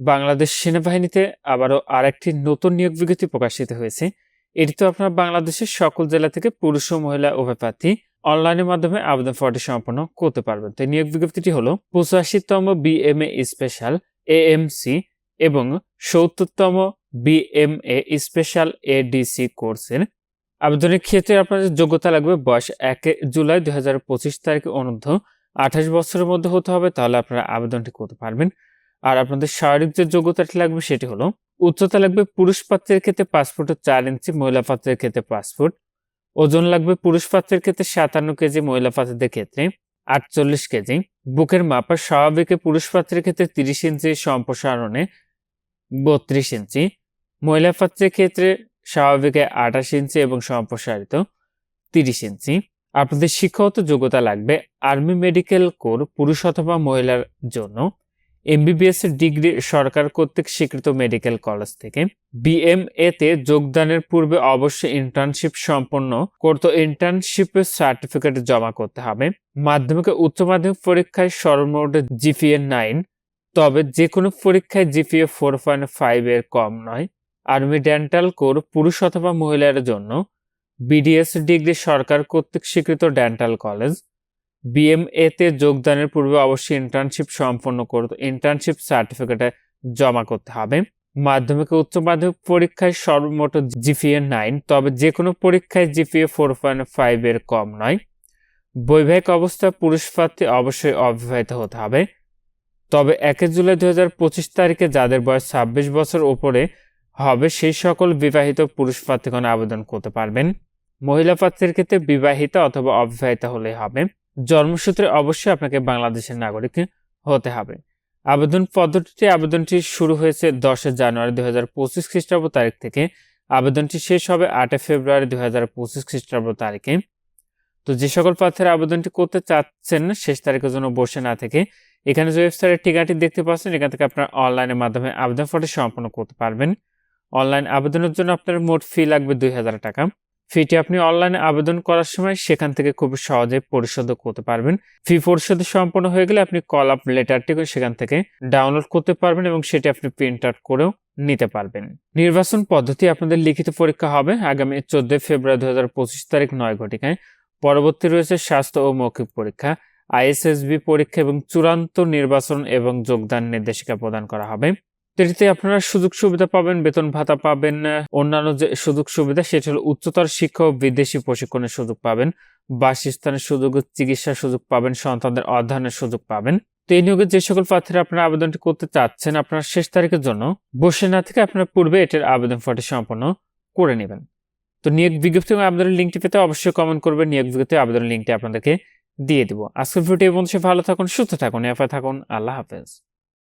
বাংলাদেশ সেনাবাহিনীতে আবারও আরেকটি নতুন নিয়োগ বিজ্ঞপ্তি প্রকাশিত হয়েছে। এটি তো আপনার বাংলাদেশের সকল জেলা থেকে পুরুষ ও মহিলা উভয় প্রার্থী অনলাইনের মাধ্যমে আবেদন ফর্মটি সম্পন্ন করতে পারবেন। তো নিয়োগ বিজ্ঞপ্তিটি হলো পঁচাশিতম বিএমএ স্পেশাল এএমসি এবং সত্তরতম বিএমএ স্পেশাল এডিসি কোর্সের আবেদনের ক্ষেত্রে আপনাদের যোগ্যতা লাগবে বয়স এক জুলাই দুই হাজার পঁচিশ তারিখে অনূর্ধ্ব আঠাশ বছরের মধ্যে হতে হবে, তাহলে আপনারা আবেদনটি করতে পারবেন। আর আপনাদের শারীরিক যে যোগ্যতাটি লাগবে সেটি হলো, উচ্চতা লাগবে পুরুষ পাত্রের ক্ষেত্রে পাসপোর্ট চার ইঞ্চি, মহিলা পাত্রের ক্ষেত্রে পাসপোর্ট ওজন লাগবে পুরুষ পাত্রের ক্ষেত্রে সাতান্ন কেজি, মহিলা পাত্রদের ক্ষেত্রে আটচল্লিশ কেজি। বুকের মাপা স্বাভাবিকে পুরুষ পাত্রের ক্ষেত্রে তিরিশ ইঞ্চি, সম্প্রসারণে বত্রিশ ইঞ্চি। মহিলা পাত্রের ক্ষেত্রে স্বাভাবিকে আঠাশ ইঞ্চি এবং সম্প্রসারিত তিরিশ ইঞ্চি। আপনাদের শিক্ষাগত যোগ্যতা লাগবে আর্মি মেডিকেল কোর পুরুষ অথবা মহিলার জন্য। এমবিবিএস এর ডিগ্রি সরকার কর্তৃক স্বীকৃত মেডিকেল কলেজ থেকে বিএমএ তে যোগদানের পূর্বে অবশ্যই ইন্টার্নশিপ সম্পন্ন করতে ইন্টার্নশিপের সার্টিফিকেট জমা করতে হবে। মাধ্যমিক উচ্চ মাধ্যমিক পরীক্ষায় সর্বমোট জিপিএ নাইন তবে যে কোনো পরীক্ষায় জিপিএ ফোর পয়েন্ট ফাইভ এর কম নয়। আর্মি ডেন্টাল কোর পুরুষ অথবা মহিলার জন্য বিডিএস ডিগ্রি সরকার কর্তৃক স্বীকৃত ডেন্টাল কলেজ বিএমএ তে যোগদানের পূর্বে অবশ্যই ইন্টার্নশিপ সম্পন্ন করতে ইন্টার্নশিপ সার্টিফিকেটে জমা করতে হবে। মাধ্যমিক ও উচ্চ মাধ্যমিক পরীক্ষায় সর্বমোট জিপিএ নাইন তবে যে কোনো পরীক্ষায় জিপিএ ফোর পয়েন্ট ফাইভ এর কম নয়। বৈবাহিক অবস্থা পুরুষ প্রার্থী অবশ্যই অবিবাহিত হতে হবে। তবে একে জুলাই দুই হাজার পঁচিশ তারিখে যাদের বয়স ছাব্বিশ বছর ওপরে হবে, সেই সকল বিবাহিত পুরুষ প্রার্থীগণ আবেদন করতে পারবেন। মহিলা প্রার্থীর ক্ষেত্রে বিবাহিতা অথবা অবিবাহিতা হলে হবে। জন্মসূত্রে অবশ্যই আপনাকে বাংলাদেশের নাগরিক হতে হবে। আবেদন পদ্ধতিতে আবেদনটি শুরু হয়েছে দশে জানুয়ারি দুই হাজার পঁচিশ খ্রিস্টাব্দ তারিখ থেকে। আবেদনটি শেষ হবে আটে ফেব্রুয়ারি দুই হাজার পঁচিশ খ্রিস্টাব্দ তারিখে। তো যে সকল প্রার্থীরা আবেদনটি করতে চাচ্ছেন, শেষ তারিখের জন্য বসে না থেকে, এখানে যে ওয়েবসাইটের ঠিকানাটি দেখতে পাচ্ছেন, এখান থেকে আপনার অনলাইনের মাধ্যমে আবেদন ফর্মটি সম্পন্ন করতে পারবেন। অনলাইন আবেদনের জন্য আপনার মোট ফি লাগবে দুই হাজার টাকা। ফিটি আপনি অনলাইনে আবেদন করার সময় সেখান থেকে খুব সহজে পরিশোধ করতে পারবেন। ফি পরিশোধ সম্পন্ন হয়ে গেলে আপনি কল আপ লেটারটি সেখান থেকে ডাউনলোড করতে পারবেন এবং সেটি আপনি প্রিন্ট আউট করেও নিতে পারবেন। নির্বাচন পদ্ধতি আপনাদের লিখিত পরীক্ষা হবে আগামী চোদ্দই ফেব্রুয়ারি দু হাজার পঁচিশ তারিখ নয় ঘটিকায়। পরবর্তী রয়েছে স্বাস্থ্য ও মৌখিক পরীক্ষা। আইএসএসবি পরীক্ষা এবং চূড়ান্ত নির্বাচন এবং যোগদান নির্দেশিকা প্রদান করা হবে। এটিতে আপনারা সুযোগ সুবিধা পাবেন, বেতন ভাতা পাবেন, অন্যান্য যে সুযোগ সুবিধা, সেটি হলো উচ্চতর শিক্ষা ও বিদেশি প্রশিক্ষণের সুযোগ পাবেন, বাসস্থানের সুযোগ চিকিৎসার সুযোগ পাবেন, সন্তানদের অধ্যয়নের সুযোগ পাবেন। তো এই নিয়োগে যে সকল প্রার্থীরা আপনারা আবেদনটি করতে চাচ্ছেন, আপনারা শেষ তারিখের জন্য বসে না থেকে আপনারা পূর্বে এটির আবেদন ফর্মটি সম্পন্ন করে নেবেন। তো নিয়োগ বিজ্ঞপ্তি এবং আবেদনের লিঙ্কটি পেতে অবশ্যই কমেন্ট করবেন, নিয়োগ বিজ্ঞপ্তি আবেদনের লিঙ্কটি আপনাদেরকে দিয়ে দিব। আজকের ভিডিও বন্ধু ভালো থাকুন, সুস্থ থাকুন এফআই থাকুন, আল্লাহ হাফেজ।